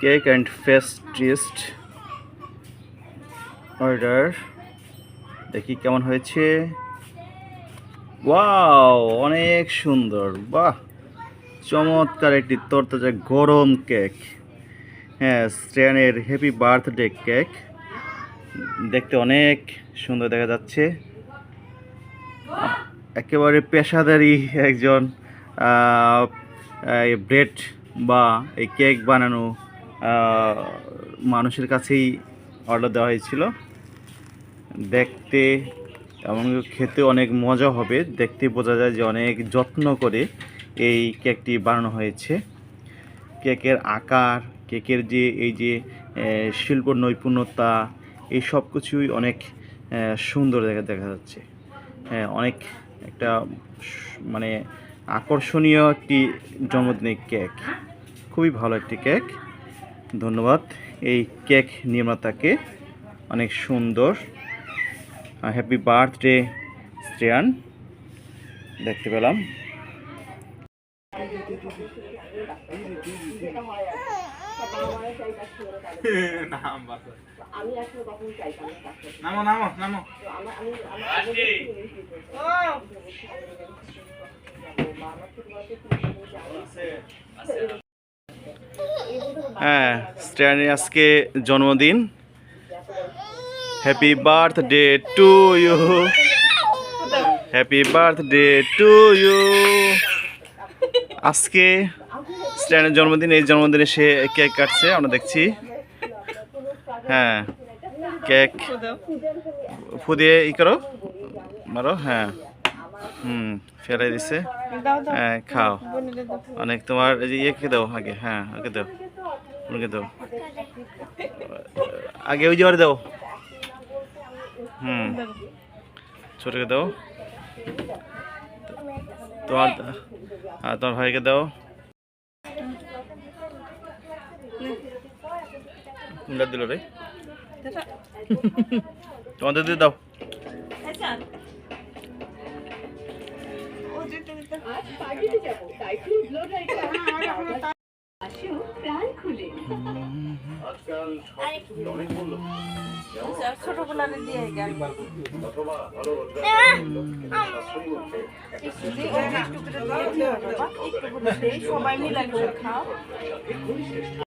Cake and পেস্ট্রিস্ট order. দেখি কেমন হয়েছে। ওয়াও, অনেক সুন্দর। বাহ, চমৎকার একটি তরতাজা গরম কেক। হ্যাঁ স্ট্যানের হ্যাপি বার্থডে কেক। দেখতে অনেক সুন্দর দেখা যাচ্ছে। একেবারে পেশাদারি একজন ব্রেড বা এই কেক বানানো মানুষের কাছেই অর্ডার দেওয়া হয়েছিল। দেখতে এবং খেতে অনেক মজা হবে। দেখতে বোঝা যায় যে অনেক যত্ন করে এই কেকটি বানানো হয়েছে। কেকের আকার, কেকের যে এই যে শিল্প নৈপুণ্যতা, এই সব কিছুই অনেক সুন্দর দেখা দেখা যাচ্ছে। হ্যাঁ অনেক একটা মানে আকর্ষণীয় একটি জন্মদিনের কেক। খুবই ভালো একটি কেক। ধন্যবাদ। এই কেক নির্মাতাকে অনেক সুন্দর। Happy birthday Shreyan. দেখতে পেলাম। নাম নামো নামো। নামো হ্যাঁ স্ট্যানের আজকে জন্মদিন। Happy birthday to you happy birthday to you আজকে স্ট্যানের জন্মদিন এই জন্মদিনে সে কেক কাটছে আমরা দেখছি। হ্যাঁ কেক। ফু দিয়ে ই করো মারো হ্যাঁ। হুম ফেলাই দিছে। হ্যাঁ খাও। অনেক তোমার এই যে ইয়েকে দাও আগে হ্যাঁ আগে দাও। ওকে দাও। আগে ওই যাওয়ার দাও। হুম ছোটকে দাও। তোমার হ্যাঁ তোমার ভাইকে দাও। দিল রে। তোমাদের দিয়ে দাও। ছোট গুলারে দিয়ে গেল। সবাই মিলে খাও।